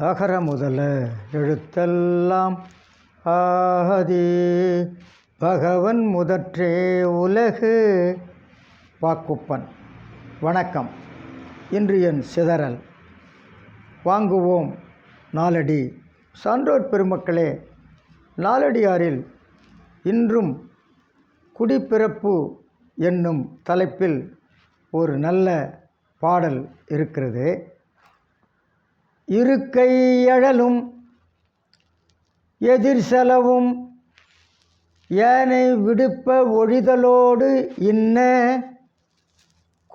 அகர முதல எழுத்தெல்லாம் ஆதி பகவன் முதற்றே உலகு. வாக்குப்பன். வணக்கம். இன்று என் சிதறல். வாங்குவோம் நாலடி. சான்றோர் பெருமக்களே நாலடியாரில் இன்றும் குடிப்பிறப்பு என்னும் தலைப்பில் ஒரு நல்ல பாடல் இருக்கிறது. இருக்கையழலும் எதிர் செலவும் ஏனை விடுப்ப ஒழிதலோடு இன்ன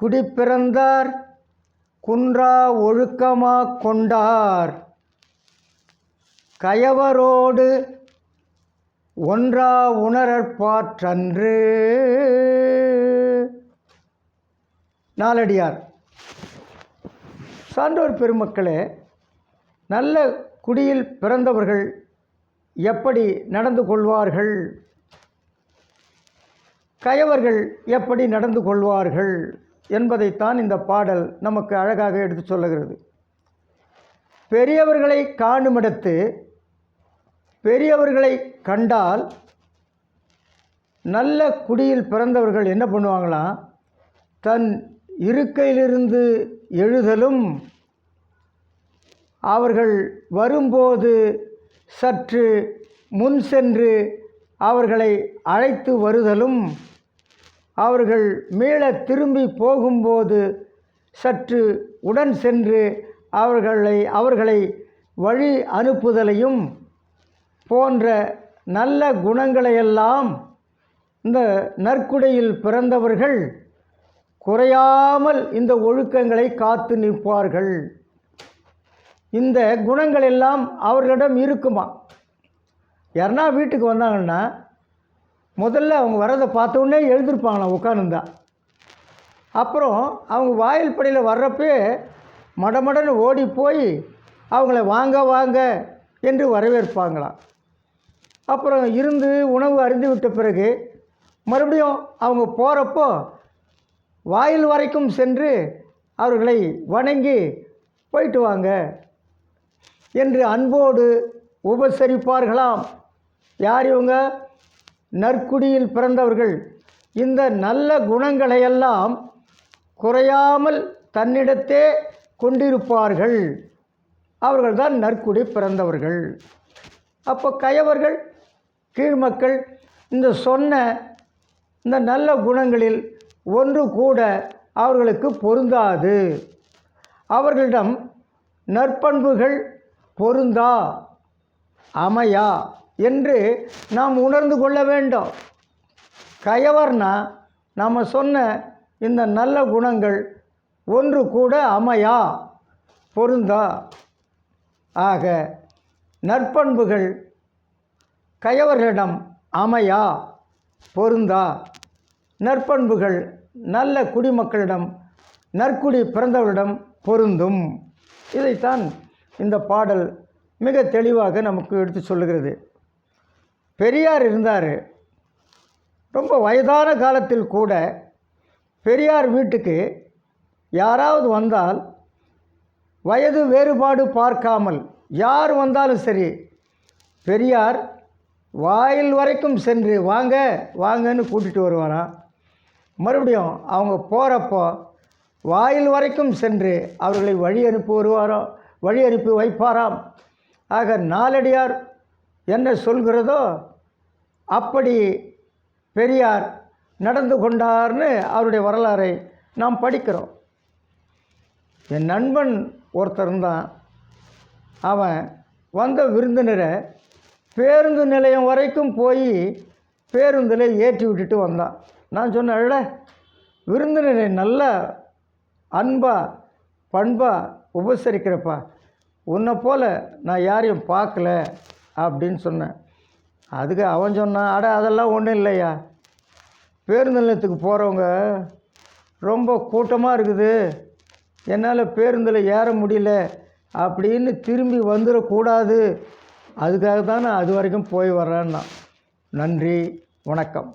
குடிப்பிறந்தார் குன்றா ஒழுக்கமாக கொண்டார். கயவரோடு ஒன்றா உணரற்பாற்றன்று நாலடியார். சான்றோர் பெருமக்களே நல்ல குடியில் பிறந்தவர்கள் எப்படி நடந்து கொள்வார்கள்? கயவர்கள் எப்படி நடந்து கொள்வார்கள்? என்பதைத்தான் இந்த பாடல் நமக்கு அழகாக எடுத்து சொல்லுகிறது. பெரியவர்களை காணுமிடத்து பெரியவர்களை கண்டால் நல்ல குடியில் பிறந்தவர்கள் என்ன பண்ணுவாங்களாம்? தன் இருக்கையிலிருந்து எழுதலும் அவர்கள் வரும்போது சற்று முன் சென்று அவர்களை அழைத்து வருதலும் அவர்கள் மீள திரும்பி போகும்போது சற்று உடன் சென்று அவர்களை அவர்களை வழி அனுப்புதலையும் போன்ற நல்ல குணங்களையெல்லாம் இந்த நற்குடையில் பிறந்தவர்கள் குறையாமல் இந்த ஒழுக்கங்களை காத்து நிற்பார்கள். இந்த குணங்கள் எல்லாம் அவர்களிடம் இருக்குமா? யாருன்னா வீட்டுக்கு வந்தாங்கன்னா முதல்ல அவங்க வரதை பார்த்தோன்னே எழுந்திருப்பாங்களாம் உட்காந்துருந்தா அப்புறம் அவங்க வாயில் படியில் வர்றப்பே மடமடன்னு ஓடி போய் அவங்கள வாங்க வாங்க என்று வரவேற்பாங்களாம். அப்புறம் இருந்து உணவு அருந்து விட்ட பிறகு மறுபடியும் அவங்க போகிறப்போ வாயில் வரைக்கும் சென்று அவர்களை வணங்கி போயிட்டு வாங்க என்று அன்போடு உபசரிப்பார்களாம். யார் இவங்க? நற்குடியில் பிறந்தவர்கள். இந்த நல்ல குணங்களையெல்லாம் குறையாமல் தன்னிடத்தே கொண்டிருப்பார்கள். அவர்கள்தான் நற்குடி பிறந்தவர்கள். அப்போ கயவர்கள் கீழ்மக்கள் இந்த சொன்ன இந்த நல்ல குணங்களில் ஒன்று கூட அவர்களுக்கு பொருந்தாது. அவர்களிடம் நற்பண்புகள் பொருந்தா அமையா என்று நாம் உணர்ந்து கொள்ள வேண்டும். கயவர்னா நாம் சொன்ன இந்த நல்ல குணங்கள் ஒன்று கூட அமையா பொருந்தா. ஆக நற்பண்புகள் கயவர்களிடம் அமையா பொருந்தா. நற்பண்புகள் நல்ல குடிமக்களிடம் நற்குடி பிறந்தவர்களிடம் பொருந்தும். இதைத்தான் இந்த பாடல் மிக தெளிவாக நமக்கு எடுத்து சொல்லுகிறது. பெரியார் இருந்தார். ரொம்ப வயதான காலத்தில் கூட பெரியார் வீட்டுக்கு யாராவது வந்தால் வயது வேறுபாடு பார்க்காமல் யார் வந்தாலும் சரி பெரியார் வாயில் வரைக்கும் சென்று வாங்க வாங்கன்னு கூட்டிகிட்டு வருவாராம். மறுபடியும் அவங்க போகிறப்போ வாயில் வரைக்கும் சென்று அவர்களை வழி அனுப்பி வருவாரோ வழி அனுப்பி வைப்பாராம். ஆக நாலடியார் என்ன சொல்கிறதோ அப்படி பெரியார் நடந்து கொண்டார்னு அவருடைய வரலாறை நாம் படிக்கிறோம். என் நண்பன் ஒருத்தர் தான் அவன் வந்த விருந்தினரை பேருந்து நிலையம் வரைக்கும் போய் பேருந்தில் ஏற்றி விட்டுட்டு வந்தான். நான் சொன்னேன் விருந்தினரை நல்லா அன்பாக பண்பாக உபசரிக்கிறப்பா உன்னை போல் நான் யாரையும் பார்க்கல அப்படின்னு சொன்னேன். அதுக்கு அவன் சொன்னான் அட அதெல்லாம் ஒன்றும் இல்லையா? பேருந்து நிலையத்துக்கு போகிறவங்க ரொம்ப கூட்டமாக இருக்குது. என்னால் பேருந்தில் ஏற முடியல அப்படின்னு திரும்பி வந்துடக்கூடாது. அதுக்காக தான் நான் அது வரைக்கும் போய் வர்றேன்னா நன்றி வணக்கம்.